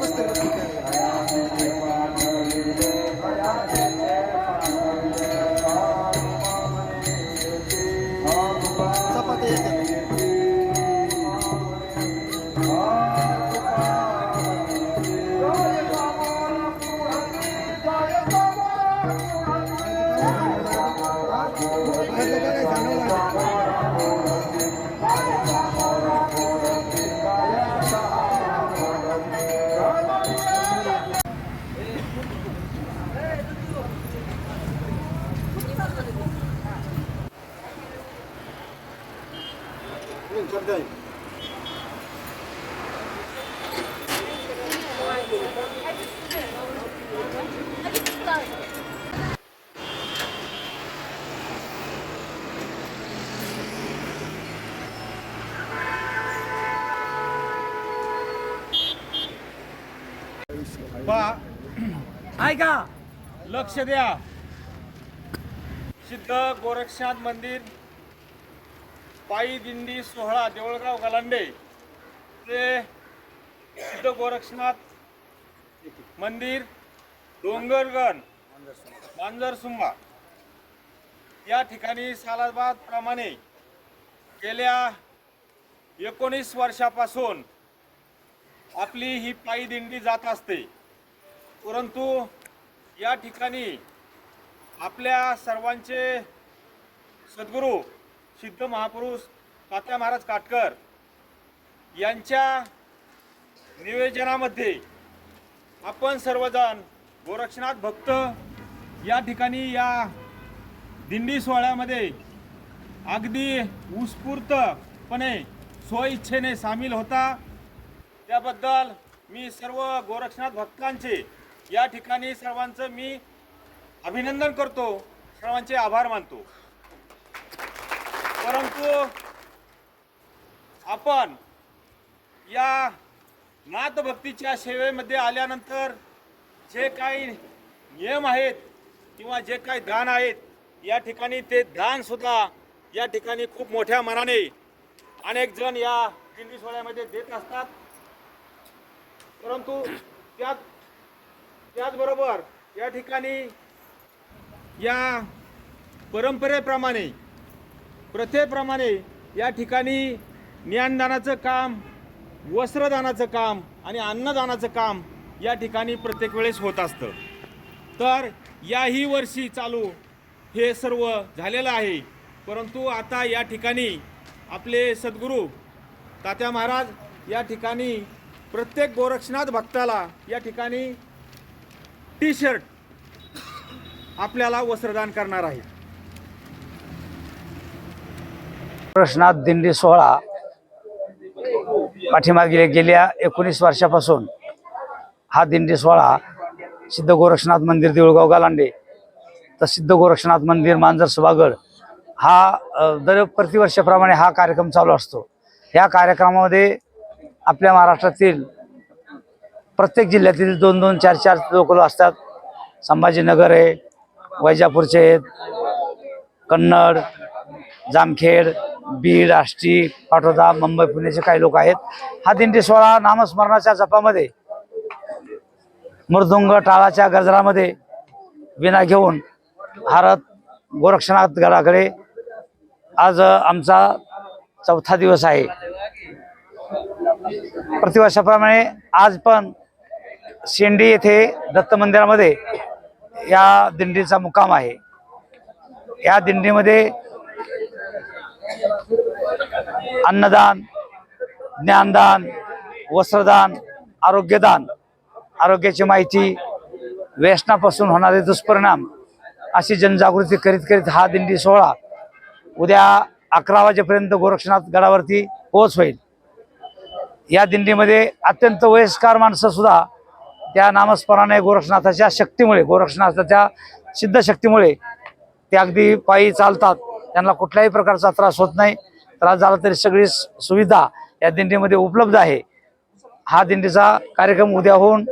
Vamos, ऐका. लक्ष द्या. सिद्ध गोरक्षनाथ मंदिर पायी दिंडी सोहळा देवळगाव गलांडे. ते सिद्ध गोरक्षनाथ मंदिर डोंगरगण मांजरसुंबा या ठिकाणी सालाबादप्रमाणे गेल्या एकोणीस वर्षापासून आपली ही पायी दिंडी जात असते. परंतु या ठिकाणी आपल्या सर्वांचे सद्गुरू सिद्ध महापुरुष तात्या महाराज काटकर यांच्या निवेदनामध्ये आपण सर्वजण गोरक्षनाथ भक्त या ठिकाणी या दिंडी सोहळ्यामध्ये अगदी उत्स्फूर्तपणे स्वइच्छेने सामील होता. त्याबद्दल मी सर्व गोरक्षनाथ भक्तांचे या ठिकाणी सर्वांचं मी अभिनंदन करतो. सर्वांचे आभार मानतो. परंतु आपण या नाथभक्तीच्या सेवेमध्ये आल्यानंतर जे काही नियम आहेत किंवा जे काही दान आहेत या ठिकाणी ते दान सुद्धा या ठिकाणी खूप मोठ्या मनाने अनेक जण या दिंडी सोहळ्यामध्ये देत असतात. परंतु त्यात त्याचबरोबर या ठिकाणी या परंपरेप्रमाणे प्रथेप्रमाणे या ठिकाणी ज्ञानदानाचं काम वस्त्रदानाचं काम आणि अन्नदानाचं काम या ठिकाणी प्रत्येक वेळेस होत असतं. तर याही वर्षी चालू हे सर्व झालेलं आहे. परंतु आता या ठिकाणी आपले सद्गुरू तात्या महाराज या ठिकाणी प्रत्येक गोरक्षनाथ भक्ताला या ठिकाणी टी शर्ट आपल्याला वस्त्रदान करणार आहे कृष्णात दिंडी सोहळा पाठीमागे गेल्या एकोणीस वर्षापासून हा दिंडी सोहळा सिद्ध गोरक्षनाथ मंदिर देऊळगाव गालांडे तर सिद्ध गोरक्षनाथ मंदिर मांजर सुभागड हा दर प्रतिवर्षाप्रमाणे हा कार्यक्रम चालू असतो. या कार्यक्रमामध्ये आपल्या महाराष्ट्रातील प्रत्येक जिल्ह्यातील दोन दोन चार चार लोक असतात. संभाजीनगर आहे वैजापूरचे आहेत कन्नड जामखेड बीड आष्टी पाटोदा मुंबई पुण्याचे काही लोक आहेत. हा दिंडी सोहळा नामस्मरणाच्या जपामध्ये मृदुंग टाळाच्या गजरामध्ये विना घेऊन भारत गोरक्षनाथ गडाकडे आज आमचा चौथा दिवस आहे. प्रतिवर्षाप्रमाणे आज पण शेंडी येथे दत्त मंदिरामध्ये या दिंडीचा मुक्काम आहे. या दिंडीमध्ये अन्नदान ज्ञानदान वस्त्रदान आरोग्यदान. आरोग्याची माहिती व्यसनापासून होणारे दुष्परिणाम अशी जनजागृती करीत करीत हा दिंडी सोहळा उद्या अकरा वाजेपर्यंत गोरक्षनाथ गडावरती पोहोच होईल. या दिंडीमध्ये अत्यंत वयस्कर माणसंसुद्धा त्या नामस्मरणाने गोरक्षनाथाच्या शक्तीमुळे गोरक्षनाथाच्या सिद्ध शक्तीमुळे ते अगदी पायी चालतात. त्यांना कुठल्याही प्रकारचा त्रास होत नाही. त्रास झाला तरी सगळी सुविधा या दिंडीमध्ये उपलब्ध आहे. हा दिंडीचा कार्यक्रम उद्या होऊन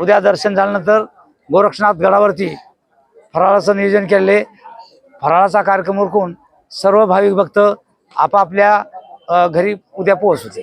उद्या दर्शन झाल्यानंतर गोरक्षनाथ गडावरती फराळाचं नियोजन केलेले फराळाचा कार्यक्रम उरकून सर्व भाविक भक्त आपापल्या घरी उद्या पोहोचते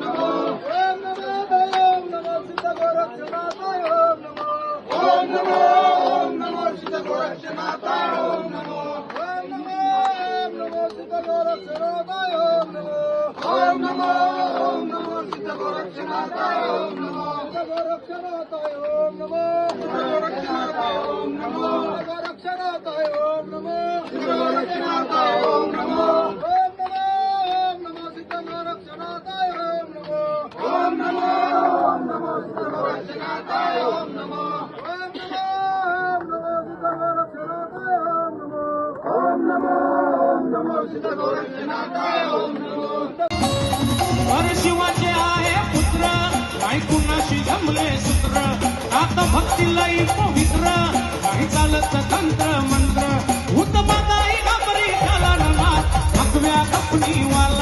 नमो नमूने नमो शि ओम नमो नमो नमोशितो रखणा तायो नमो भाङ नमो सुठो रक्षना तायो नमो हम नमो नमो लखो रक्षा तायो नमो जग रो नमो रक्ष्मातो नमो रक्षणा तायो नमो रक्ष्मातो नमो परशिवाचे आहे पुत्र ऐकुणाशी जमले सूत्र. आता भक्तीलाही पवित्र काही चालत तंत्र मंत्र. हुतबादाई घाबरी झाला नमा हकव्या कपणीवाला